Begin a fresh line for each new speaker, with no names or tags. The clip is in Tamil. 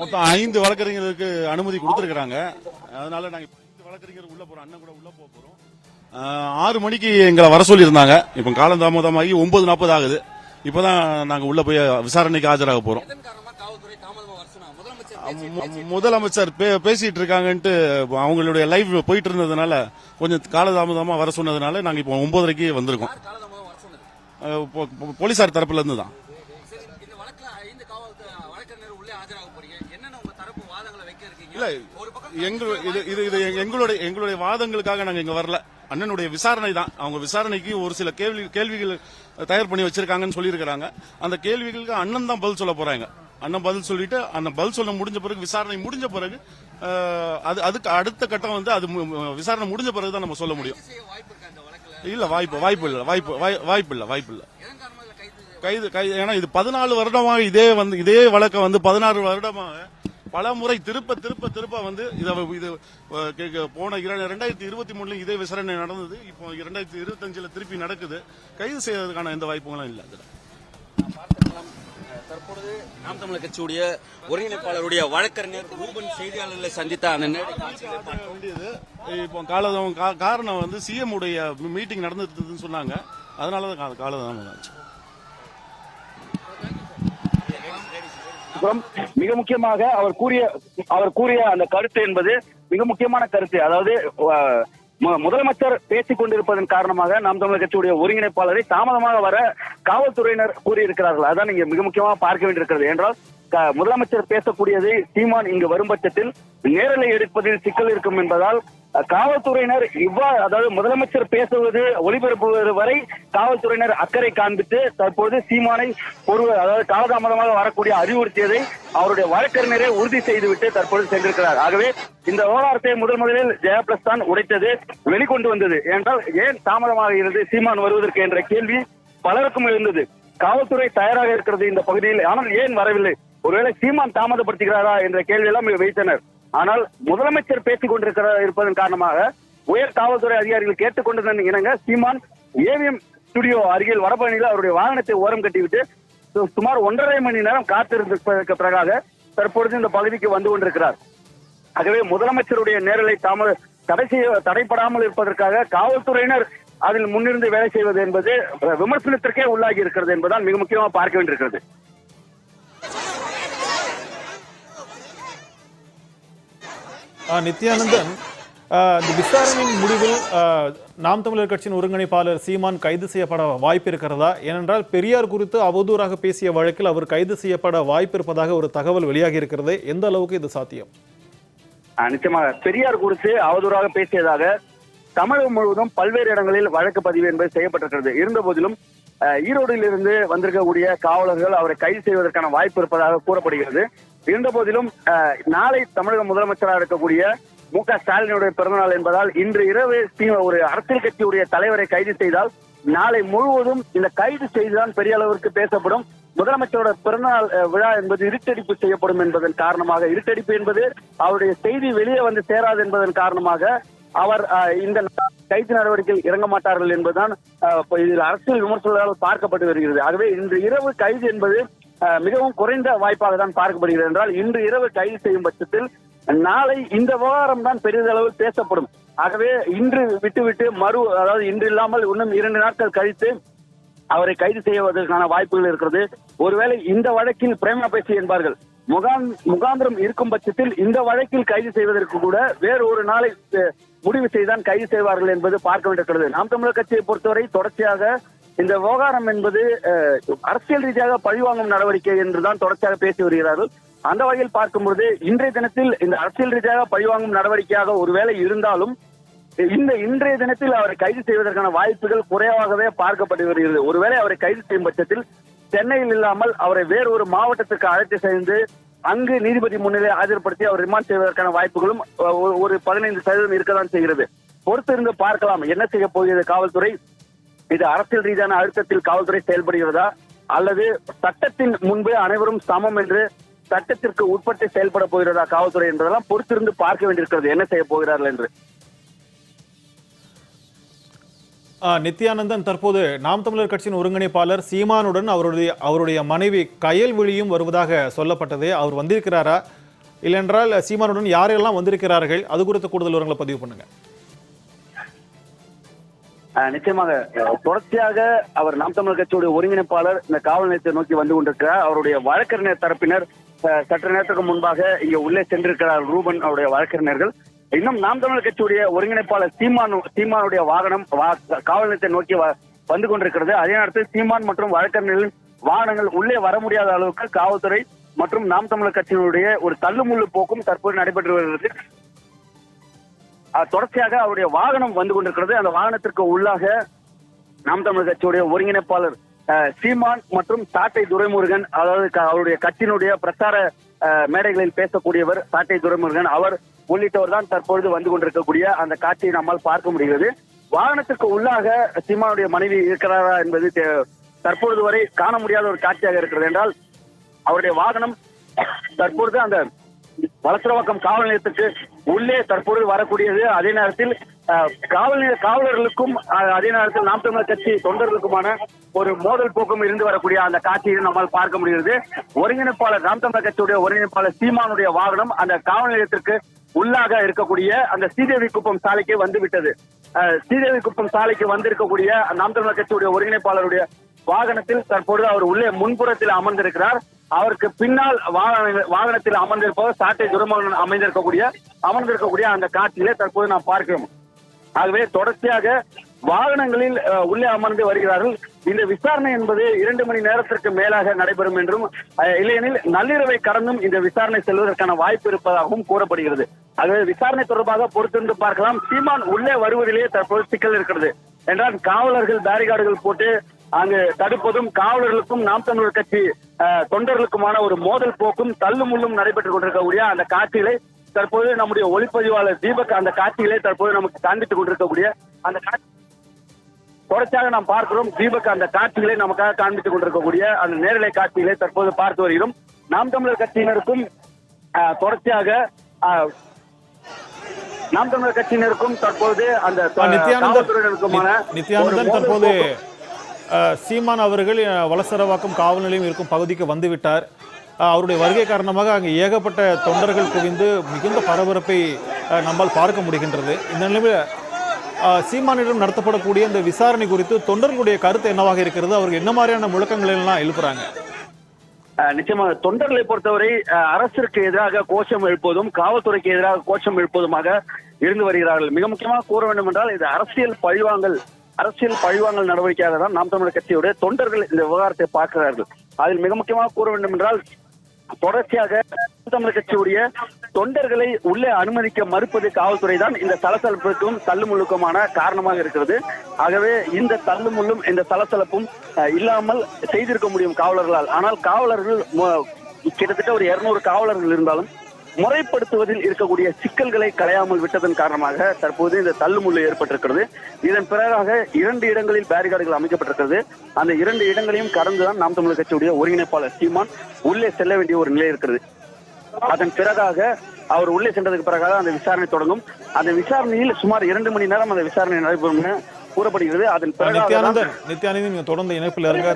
மொத்தம் ஐந்து வழக்கறிஞர்களுக்கு அனுமதி கொடுத்துருக்காங்க அதனால நாங்க இப்ப ஐந்து வழக்கறிஞர் உள்ள போறோம் அண்ணன் கூட உள்ள போக போறோம். ஆறு மணிக்கு எங்களை வர சொல்லியிருந்தாங்க. இப்போ காலந்தாமதமாகி ஒன்பது நாற்பது ஆகுது. இப்பதான் நாங்க உள்ள போய் விசாரணைக்கு ஆஜராக போறோம்.
முதலமைச்சர்
பேசிட்டு இருக்காங்கன்ட்டு அவங்களுடைய லைவ் போயிட்டு இருந்ததுனால கொஞ்சம் காலதாமதமா வர சொன்னதுனால நாங்க இப்போ ஒன்பதரைக்கு வந்திருக்கோம். போலீசார் தரப்புல இருந்து தான். இல்ல எங்கள் இது இது இது எங்களுடைய எங்களுடைய வாதங்களுக்காக நாங்க இங்க வரல. அண்ணனுடைய விசாரணை தான். அவங்க விசாரணைக்கு ஒரு சில கேள்வி கேள்விகள் தயார் பண்ணி வச்சிருக்காங்கன்னு சொல்லியிருக்கிறாங்க. அந்த கேள்விகளுக்கு அண்ணன் தான் பதில் சொல்ல போறாங்க. அண்ணன் பதில் சொல்லிட்டு அந்த பதில் சொல்ல முடிஞ்ச பிறகு விசாரணை முடிஞ்ச பிறகு அது அதுக்கு அடுத்த கட்டம் வந்து அது மு- விசாரணை முடிஞ்ச பிறகு தான் நம்ம சொல்ல முடியும்.
வாய்ப்பு
இல்ல வாய்ப்பு வாய்ப்பு இல்ல வாய்ப்பு வாய்- வாய்ப்பு இல்ல வாய்ப்பு இல்ல.
கைது
கைது ஏன்னா இது பதினாலு வருடமாக இதே வந்து இதே வழக்கம் வந்து பதினாறு வருடமாக பல முறை திருப்ப திருப்ப திருப்ப வந்து இதை இது போன ரெண்டாயிரத்தி இருபத்தி மூணுல இதே விசாரணை நடந்தது இப்போ இரண்டாயிரத்தி இருபத்தஞ்சுல திருப்பி நடக்குது கைது செய்யறதுக்கான எந்த வாய்ப்புகளும் இல்ல.
அஹ் தற்பொழுது நாம் தமிழர் கட்சியுடைய ஒருங்கிணைப்பாளருடைய வழக்கறிஞர் ரூபன் செய்தியாளர்களை சந்தித்த அந்த.
வேண்டியது இப்போ காலதாமம் காரணம் வந்து சிஎம் உடைய மீட்டிங் நடந்துட்டுன்னு சொன்னாங்க அதனால தான் கா- காலதாமம் ஆச்சு
அப்புறம் மிக முக்கியமாக அவர் கூறிய அவர் கூறிய அந்த கருத்து என்பது மிக முக்கியமான கருத்து. அதாவது முதலமைச்சர் பேசிக் கொண்டிருப்பதன் காரணமாக நாம் தமிழர் கட்சியுடைய ஒருங்கிணைப்பாளரை தாமதமாக வர காவல்துறையினர் கூறியிருக்கிறார்கள். அதான் இங்க மிக முக்கியமாக பார்க்க வேண்டியிருக்கிறது. என்றால் முதலமைச்சர் பேசக்கூடியது சீமான் இங்கு வரும் பட்சத்தில் நேரலை எடுப்பதில் சிக்கல் இருக்கும் என்பதால் காவல்துறையினர் இவ்வாறு அதாவது முதலமைச்சர் பேசுவது ஒளிபரப்புவது வரை காவல்துறையினர் அக்கறை காண்பித்து தற்போது சீமானை ஒரு அதாவது காலதாமதமாக வரக்கூடிய அறிவுறுத்தியதை அவருடைய வழக்கறிஞரே உறுதி செய்துவிட்டு தற்போது சென்றிருக்கிறார். ஆகவே இந்த விவகாரத்தை முதல் முதலில் ஜெயபிளஸ் தான் உடைத்தது வெளிக்கொண்டு வந்தது. என்றால் ஏன் தாமதமாக இருந்தது? சீமான் வருவதற்கு என்ற கேள்வி பலருக்கும் இருந்தது காவல்துறை தயாராக இருக்கிறது இந்த பகுதியில் ஆனால் ஏன் வரவில்லை? ஒருவேளை சீமான் தாமதப்படுத்துகிறாரா என்ற கேள்வியெல்லாம் வைத்தனர். ஆனால் முதலமைச்சர் பேசிக் கொண்டிருக்கிற இருப்பதன் காரணமாக உயர் காவல்துறை அதிகாரிகள் கேட்டுக்கொண்டதன் இணங்க சீமான் ஏவிஎம் ஸ்டுடியோ அருகில் வடபழனியில் அவருடைய வாகனத்தை ஓரம் கட்டிவிட்டு சுமார் ஒன்றரை மணி நேரம் காத்திருந்ததற்கு பிறகாக தற்பொழுது இந்த பகுதிக்கு வந்து கொண்டிருக்கிறார். ஆகவே முதலமைச்சருடைய நேரலை தாமத தடை செய்ய தடைப்படாமல் இருப்பதற்காக காவல்துறையினர் அதில் முன்னிருந்து வேலை செய்வது என்பது விமர்சனத்திற்கே உள்ளாகி இருக்கிறது என்பதால் மிக முக்கியமாக பார்க்க வேண்டியிருக்கிறது.
நித்யானந்தன் இந்த விசாரணையின் முடிவில் நாம் தமிழர் கட்சியின் ஒருங்கிணைப்பாளர் சீமான் கைது செய்யப்பட வாய்ப்பு இருக்கிறதா? ஏனென்றால் பெரியார் குறித்து அவதூறாக பேசிய வழக்கில் அவர் கைது செய்யப்பட வாய்ப்பு இருப்பதாக ஒரு தகவல் வெளியாகி இருக்கிறது. எந்த அளவுக்கு இது சாத்தியம்?
ஆஹ் நிச்சயமாக. பெரியார் குறித்து அவதூறாக பேசியதாக தமிழகம் முழுவதும் பல்வேறு இடங்களில் வழக்கு பதிவு என்பது செய்யப்பட்டிருக்கிறது. இருந்த போதிலும் ஆஹ் ஈரோடில் இருந்து வந்திருக்கக்கூடிய காவலர்கள் அவரை கைது செய்வதற்கான வாய்ப்பு இருப்பதாக கூறப்படுகிறது. இருந்த போதிலும் நாளை தமிழக முதலமைச்சராக இருக்கக்கூடிய மு க ஸ்டாலினுடைய பிறந்தநாள் என்பதால் இன்று இரவு ஒரு அரசியல் கட்சியுடைய தலைவரை கைது செய்தால் நாளை முழுவதும் இந்த கைது செய்துதான் பெரிய அளவிற்கு பேசப்படும். முதலமைச்சரோட பிறந்தநாள் விழா என்பது இருட்டடிப்பு செய்யப்படும் என்பதன் காரணமாக இருட்டடிப்பு என்பது அவருடைய செய்தி வெளியே வந்து சேராது என்பதன் காரணமாக அவர் அஹ், இந்த கைது நடவடிக்கையில் இறங்க மாட்டார்கள் என்பதுதான் இதில் அரசியல் விமர்சனங்களால் பார்க்கப்பட்டு வருகிறது. ஆகவே இன்று இரவு கைது என்பது மிகவும் குறைந்த வாய்ப்பாக தான் பார்க்கப்படுகிறது என்றால் இன்று இரவு கைது செய்யும் பட்சத்தில் நாளை இந்த விவகாரம் தான் பெரிதளவில் பேசப்படும். ஆகவே இன்று விட்டுவிட்டு மறு அதாவது இன்று இல்லாமல் இன்னும் இரண்டு நாட்கள் கழித்து அவரை கைது செய்வதற்கான வாய்ப்புகள் இருக்கிறது. ஒருவேளை இந்த வழக்கில் பிரேமா பேசி என்பார்கள். முகாம் முகாந்திரம் இருக்கும் பட்சத்தில் இந்த வழக்கில் கைது செய்வதற்கு கூட வேறு ஒரு நாளை முடிவு செய்தான் கைது செய்வார்கள் என்பது பார்க்க வேண்டியிருக்கிறது. நாம் தமிழர் கட்சியை பொறுத்தவரை தொடர்ச்சியாக இந்த விவகாரம் என்பது அரசியல் ரீதியாக பழிவாங்கும் நடவடிக்கை என்றுதான் தொடர்ச்சியாக பேசி வருகிறார்கள். அந்த வகையில் பார்க்கும்போது இன்றைய தினத்தில் இந்த அரசியல் ரீதியாக பழிவாங்கும் நடவடிக்கையாக ஒருவேளை இருந்தாலும் இந்த இன்றைய தினத்தில் அவரை கைது செய்வதற்கான வாய்ப்புகள் குறைவாகவே பார்க்கப்பட்டு வருகிறது. ஒருவேளை அவரை கைது செய்யும் பட்சத்தில் சென்னையில் இல்லாமல் அவரை வேறு ஒரு மாவட்டத்திற்கு அழைத்து சேர்ந்து அங்கு நீதிபதி முன்னிலை ஆஜர்படுத்தி அவர் ரிமாண்ட் செய்வதற்கான வாய்ப்புகளும் ஒரு- ஒரு பதினைந்து சதவீதம் இருக்கதான் செய்கிறது. பொறுத்திருந்து பார்க்கலாம். என்ன செய்ய போகிறது? காவல்துறை இது அரசியல் ரீதியான அழுத்தத்தில் காவல்துறை செயல்படுகிறதா? அல்லது சட்டத்தின் முன்பு அனைவரும் சமம் என்று சட்டத்திற்கு உட்பட்டு செயல்பட போகிறதா காவல்துறை என்பதெல்லாம் பொறுத்திருந்து பார்க்க வேண்டியிருக்கிறது. என்ன செய்ய போகிறார்கள் என்று?
நித்யானந்தன் தற்போது நாம் தமிழர் கட்சியின் ஒருங்கிணைப்பாளர் சீமானுடன் அவருடைய அவருடைய மனைவி கயல்விழியும் வருவதாக சொல்லப்பட்டது. அவர் வந்திருக்கிறாரா? இல்லைன்றால் சீமானுடன் யாரெல்லாம் வந்திருக்கிறார்கள்? அது குறித்து கூடுதல் விவரங்களை பதிவு பண்ணுங்க.
நிச்சயமாக. தொடர்ச்சியாக அவர் நாம் தமிழர் கட்சியுடைய ஒருங்கிணைப்பாளர் இந்த காவல் நிலையத்தை நோக்கி வந்து கொண்டிருக்கிறார். அவருடைய வழக்கறிஞர் தரப்பினர் சற்று நேரத்துக்கு முன்பாக இங்க உள்ளே சென்றிருக்கிறார் ரூபன் அவருடைய வழக்கறிஞர்கள். இன்னும் நாம் தமிழர் கட்சியுடைய ஒருங்கிணைப்பாளர் சீமான் சீமானுடைய வாகனம் காவல் நிலையத்தை நோக்கி வ- வந்து கொண்டிருக்கிறது. அதே நேரத்தில் சீமான் மற்றும் வழக்கறிஞர்களின் வாகனங்கள் உள்ளே வர முடியாத அளவுக்கு காவல்துறை மற்றும் நாம் தமிழர் கட்சியினுடைய ஒரு தள்ளுமுள்ளு போக்கும் தற்போது நடைபெற்று வருகிறது. தொடர்ச்சியாக அவருடைய வாகனம் வந்து கொண்டிருக்கிறது. அந்த வாகனத்திற்கு உள்ளாக நாம் தமிழர் கட்சியுடைய ஒருங்கிணைப்பாளர் அஹ், சீமான் மற்றும் சாட்டை துரைமுருகன் அதாவது அவருடைய கட்சியினுடைய பிரச்சார மேடைகளில் பேசக்கூடியவர் சாட்டை துரைமுருகன் அவர் உள்ளிட்டவர் தான் தற்பொழுது வந்து கொண்டிருக்கக்கூடிய அந்த காட்சியை நம்மால் பார்க்க முடிகிறது. வாகனத்திற்கு உள்ளாக சீமானுடைய மனைவி இருக்கிறாரா என்பது தற்பொழுது வரை காண முடியாத ஒரு காட்சியாக இருக்கிறது என்றால் அவருடைய வாகனம் தற்பொழுது அந்த வளசரவாக்கம் காவல் நிலையத்துக்கு உள்ளே தற்பொழுது வரக்கூடியது. அதே நேரத்தில் காவல் நிலைய காவலர்களுக்கும் அதே நேரத்தில் நாம் தமிழர் கட்சி தொண்டர்களுக்குமான ஒரு மோதல் போக்கும் இருந்து வரக்கூடிய அந்த காட்சியை நம்மால் பார்க்க முடிகிறது. ஒருங்கிணைப்பாளர் நாம் தமிழர் கட்சியுடைய ஒருங்கிணைப்பாளர் சீமானுடைய வாகனம் அந்த காவல் நிலையத்திற்கு உள்ளாக இருக்கக்கூடிய அந்த ஸ்ரீதேவி குப்பம் சாலைக்கு வந்து விட்டது ஸ்ரீதேவி குப்பம் சாலைக்கு வந்திருக்கக்கூடிய நாம் தமிழர் கட்சியுடைய ஒருங்கிணைப்பாளருடைய வாகனத்தில் தற்பொழுது அவர் உள்ளே முன்புறத்தில் அமர்ந்திருக்கிறார். அவருக்கு பின்னால் வாகன- வாகனத்தில் அமர்ந்திருப்பவர் சாட்டை துரமகன் அமைந்திருக்கக்கூடிய அமர்ந்திருக்கக்கூடிய அந்த காட்சியிலே தற்போது நாம் பார்க்கிறோம். ஆகவே தொடர்ச்சியாக வாகனங்களில் உள்ளே அமர்ந்து வருகிறார்கள். இந்த விசாரணை என்பது இரண்டு மணி நேரத்திற்கு மேலாக நடைபெறும் என்றும் அஹ், இல்லையெனில் நள்ளிரவை கடந்தும் இந்த விசாரணை செல்வதற்கான வாய்ப்பு இருப்பதாகவும் கூறப்படுகிறது. ஆகவே விசாரணை தொடர்பாக பொறுத்திருந்து பார்க்கலாம். சீமான் உள்ளே வருவதிலேயே தற்போது சிக்கல் இருக்கிறது. என்றால் காவலர்கள் பேரிகார்டுகள் போட்டு அங்கு தடுப்பதும் காவலர்களுக்கும் நாம் தமிழர் கட்சி தொண்டர்களுக்குமான ஒரு மோதல் போக்கும் தள்ளுமுள்ளும் நடைபெற்றுக் கொண்டிருக்கக்கூடிய அந்த காட்சிகளை தற்போது நம்முடைய ஒளிப்பதிவாளர் தீபக் அந்த காட்சிகளை தற்போது நமக்கு காண்பித்துக் கொண்டிருக்கக்கூடிய அந்த காட்சி தொடர்ச்சியாக நாம் பார்க்கிறோம். தீபக் அந்த காட்சிகளை நமக்காக காண்பித்துக் கொண்டிருக்கக்கூடிய அந்த நேரலை காட்சிகளை தற்போது பார்த்து வருகிறோம். நாம் தமிழர் கட்சியினருக்கும் தொடர்ச்சியாக நாம் தமிழர் கட்சியினருக்கும் தற்போது அந்த
நித்யானந்தன் தற்போது சீமான் அவர்கள் அஹ், வலசரவாக்கம் காவல் நிலையம் இருக்கும் பகுதிக்கு வந்துவிட்டார். அவருடைய வருகை காரணமாக அங்கே ஏகப்பட்ட தொண்டர்கள் குவிந்து மிகுந்த பரபரப்பை நம்மால் பார்க்க முடிகின்றது. இந்த நிலையில் சீமானிடம் நடத்தப்படக்கூடிய இந்த விசாரணை குறித்து தொண்டர்களுடைய கருத்து என்னவாக இருக்கிறது? அவர்கள் என்ன மாதிரியான முழக்கங்களை எல்லாம் எழுப்புறாங்க?
நிச்சயமாக தொண்டர்களை பொறுத்தவரை அரசிற்கு எதிராக கோஷம் எழுப்புவதும் காவல்துறைக்கு எதிராக கோஷம் எழுப்புவதுமாக இருந்து வருகிறார்கள். மிக முக்கியமாக கூற வேண்டும் என்றால் இது அரசியல் பழிவாங்கல் அரசியல் பழிவாங்கல் நடவடிக்கையாக தான் நாம் தமிழர் கட்சியுடைய தொண்டர்கள் இந்த விவகாரத்தை பார்க்கிறார்கள். அதில் மிக முக்கியமாக கூற வேண்டும் என்றால் தொடர்ச்சியாக தமிழர் கட்சியுடைய தொண்டர்களை உள்ளே அனுமதிக்க மறுப்பது காவல்துறை தான் இந்த சலசலப்புக்கும் தள்ளுமுள்ளுக்குமான காரணமாக இருக்கிறது. ஆகவே இந்த தள்ளுமுள்ளும் இந்த சலசலப்பும் அஹ், இல்லாமல் செய்திருக்க முடியும் காவலர்களால். ஆனால் காவலர்கள் கிட்டத்தட்ட ஒரு இருநூறு காவலர்கள் இருந்தாலும் முறைப்படுத்துவதில் இருக்கக்கூடிய சிக்கல்களை களையாமல் விட்டதன் காரணமாக தற்போது இந்த தள்ளுமுள்ளு ஏற்பட்டிருக்கிறது. இதன் பிறகாக இரண்டு இடங்களில் பேரிகார்டுகள் அமைக்கப்பட்டிருக்கிறது. அந்த இரண்டு இடங்களையும் கடந்துதான் நாம் தமிழர் கட்சியுடைய ஒருங்கிணைப்பாளர் சீமான் உள்ளே செல்ல வேண்டிய ஒரு நிலை இருக்கிறது. அதன் பிறகாக அவர் உள்ளே சென்றதுக்கு பிறகாக அந்த விசாரணை தொடங்கும். அந்த விசாரணையில் சுமார் இரண்டு மணி நேரம் அந்த விசாரணை நடைபெறும் என கூறப்படுகிறது. அதன் பிறகாக
நித்யானந்தன் நித்யானந்தன் தொடர்ந்து இணைப்பில் இருங்க